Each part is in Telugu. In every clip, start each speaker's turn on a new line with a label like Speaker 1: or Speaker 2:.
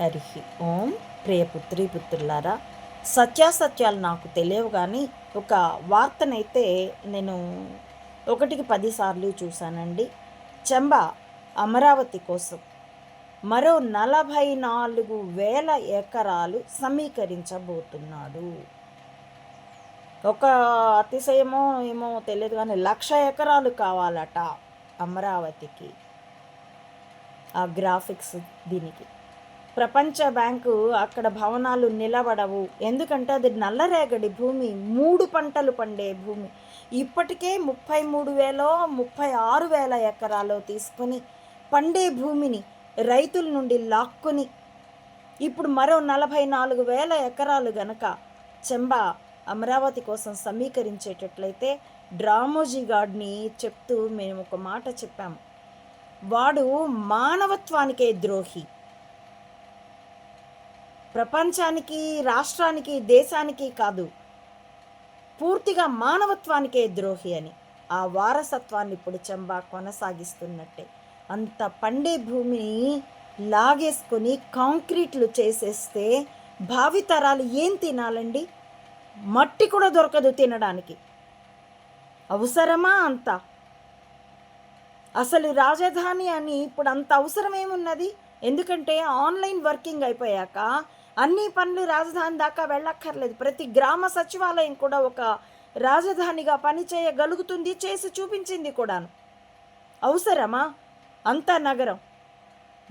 Speaker 1: హరి ఓం ప్రియపుత్రి పుత్రులారా సత్యాసత్యాలు నాకు తెలియవు కానీ ఒక వార్తనైతే నేను ఒకటికి పదిసార్లు చూశానండి. చెంబ అమరావతి కోసం మరో నలభై నాలుగు వేల ఎకరాలు సమీకరించబోతున్నాడు. ఒక అతిశయమో ఏమో తెలియదు కానీ లక్ష ఎకరాలు కావాలట అమరావతికి. ఆ గ్రాఫిక్స్ దీనికి. ప్రపంచ బ్యాంకు అక్కడ భవనాలు నిలబడవు. ఎందుకంటే అది నల్లరేగడి భూమి మూడు పంటలు పండే భూమి. ఇప్పటికే ముప్పై మూడు వేలో ముప్పై ఆరు వేల ఎకరాలు తీసుకొని పండే భూమిని రైతుల నుండి లాక్కొని ఇప్పుడు మరో నలభై నాలుగు వేల ఎకరాలు గనక చెంబా అమరావతి కోసం సమీకరించేటట్లయితే డ్రామోజీ గాడ్ని చెప్తూ మేము ఒక మాట చెప్పాము. వాడు మానవత్వానికే ద్రోహి. ప్రపంచానికి రాష్ట్రానికి దేశానికి కాదు పూర్తిగా మానవత్వానికే ద్రోహి అని ఆ వారసత్వాన్ని ఇప్పుడు చెంబా కొనసాగిస్తున్నట్టే. అంత పండే భూమిని లాగేసుకొని కాంక్రీట్లు చేసేస్తే భావితరాలు ఏం తినాలండి? మట్టి కూడా దొరకదు తినడానికి. అవసరమా అంత? అసలు రాజధాని అని ఇప్పుడు అంత అవసరం ఏమున్నది ఎందుకంటే ఆన్లైన్ వర్కింగ్ అయిపోయాక అన్ని పనులు రాజధాని దాకా వెళ్ళక్కర్లేదు. ప్రతి గ్రామ సచివాలయం కూడా ఒక రాజధానిగా పనిచేయగలుగుతుంది చేసి చూపించింది కూడాను. అవసరమా? అంత నగరం.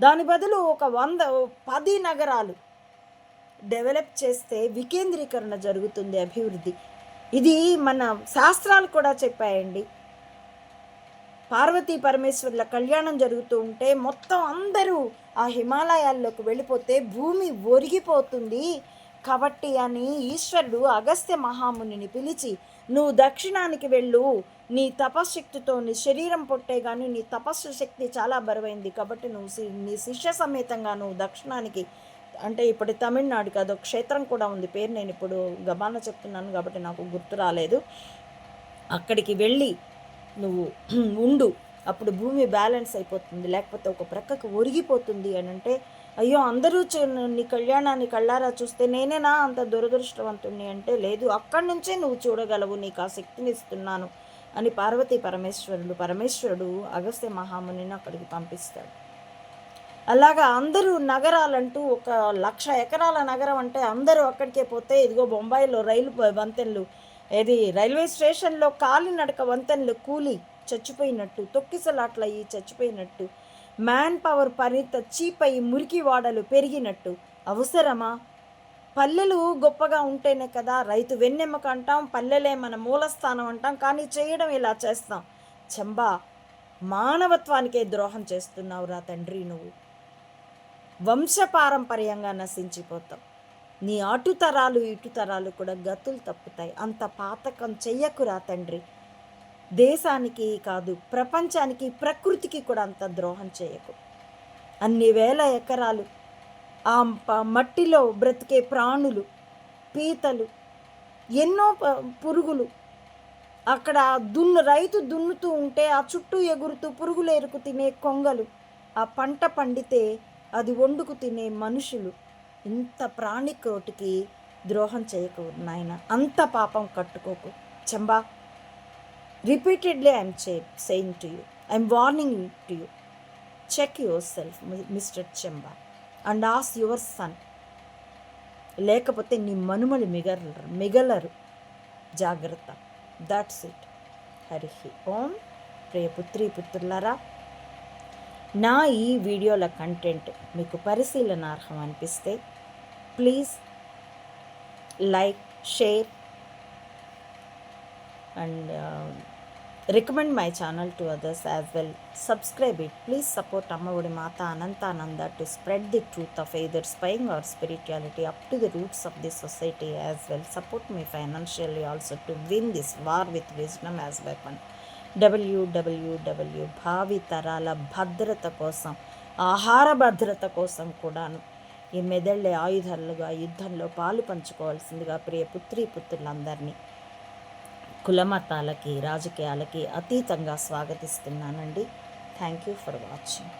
Speaker 1: దాని బదులు ఒక వంద పది నగరాలు డెవలప్ చేస్తే వికేంద్రీకరణ జరుగుతుంది అభివృద్ధి. ఇది మన శాస్త్రాలు కూడా చెప్పాయండి. పార్వతీ పరమేశ్వర్ల కళ్యాణం జరుగుతూ ఉంటే మొత్తం అందరూ ఆ హిమాలయాల్లోకి వెళ్ళిపోతే భూమి ఒరిగిపోతుంది. కాబట్టి అని ఈశ్వరుడు అగస్త్య మహామునిని పిలిచి నువ్వు దక్షిణానికి వెళ్ళు. నీ తపశ్శక్తితో నీ శరీరం పొట్టే కానీ నీ తపస్సు శక్తి చాలా బరువైంది. కాబట్టి నువ్వు నీ శిష్య సమేతంగా నువ్వు దక్షిణానికి అంటే ఇప్పుడు తమిళనాడుకి అదొక క్షేత్రం కూడా ఉంది. పేరు నేను ఇప్పుడు గబాన చెప్తున్నాను కాబట్టి నాకు గుర్తు రాలేదు. అక్కడికి వెళ్ళి నువ్వు ఉండు. అప్పుడు భూమి బ్యాలెన్స్ అయిపోతుంది. లేకపోతే ఒక ప్రక్కకు ఒరిగిపోతుంది అని అంటే అయ్యో అందరూ నీ కళ్యాణాన్ని కళ్ళారా చూస్తే నేనేనా అంత దురదృష్టవంతుణ్ణి అంటే లేదు అక్కడి నుంచే నువ్వు చూడగలవు నీకు ఆ శక్తిని ఇస్తున్నాను అని పార్వతీ పరమేశ్వరుడు పరమేశ్వరుడు అగస్త్య మహామునిని అక్కడికి పంపిస్తాడు. అలాగా అందరూ నగరాలంటూ ఒక లక్ష ఎకరాల నగరం అంటే అందరూ అక్కడికే పోతే ఇదిగో బొంబాయిలో రైలు వంతెనలు ఏది? రైల్వే స్టేషన్లో కాలినడక వంతెనలు కూలి చచ్చిపోయినట్టు తొక్కిసలాట్లయ్యి చచ్చిపోయినట్టు మ్యాన్ పవర్ పరిత చీప్ అయ్యి మురికి వాడలు పెరిగినట్టు. అవసరమా? పల్లెలు గొప్పగా ఉంటేనే కదా రైతు వెన్నెమ్మక అంటాం పల్లెలే మన మూలస్థానం అంటాం కానీ చేయడం ఇలా చేస్తాం? చంబా మానవత్వానికే ద్రోహం చేస్తున్నావురా తండ్రి నువ్వు. వంశపారంపర్యంగా నశించిపోతాం. నీ అటు తరాలు ఇటు తరాలు కూడా గతులు తప్పుతాయి. అంత పాతకం చెయ్యకురా తండ్రి. దేశానికి కాదు ప్రపంచానికి ప్రకృతికి కూడా అంత ద్రోహం చేయకు అన్ని వేల ఎకరాలు ఆ ప- మట్టిలో బ్రతికే ప్రాణులు పీతలు ఎన్నో పురుగులు అక్కడ దున్ను రైతు దున్నుతూ ఉంటే ఆ చుట్టూ ఎగురుతూ పురుగులు ఎరుకు తినే కొంగలు ఆ పంట పండితే అది వండుకు తినే మనుషులు ఇంత ప్రాణికోటికి ద్రోహం చేయకు నాయన. అంత పాపం కట్టుకోకు. చంబా రిపీటెడ్లీ ఐఎమ్ చే saying to you I'm warning to you check your self Mister Chemba and as your son లేకపోతే నీ మనుమలు మిగలరు మిగలరు. జాగ్రత్త. That's it Hari Om. ప్రియ పుత్రి పుత్రులారా నా ఈ వీడియోల కంటెంట్ మీకు పరిశీలనార్హం అనిపిస్తే please like share and recommend my channel to others as well. Subscribe it. Please support Ammaodi Mata Anantananda to spread the truth of either spying or spirituality up to the roots of the society as well support me financially also to win this war with wisdom as weapon W W W భావి తరాల భద్రత కోసం ఆహార భద్రత కోసం కూడాను ఈ మెదళ్ళే ఆయుధాలుగా యుద్ధంలో పాలు పంచుకోవాల్సిందిగా ప్రియ పుత్రి పుత్రులందరినీ కులమతాలకి రాజకీయాలకి అతీతంగా స్వాగతిస్తున్నానండి. Thank you for watching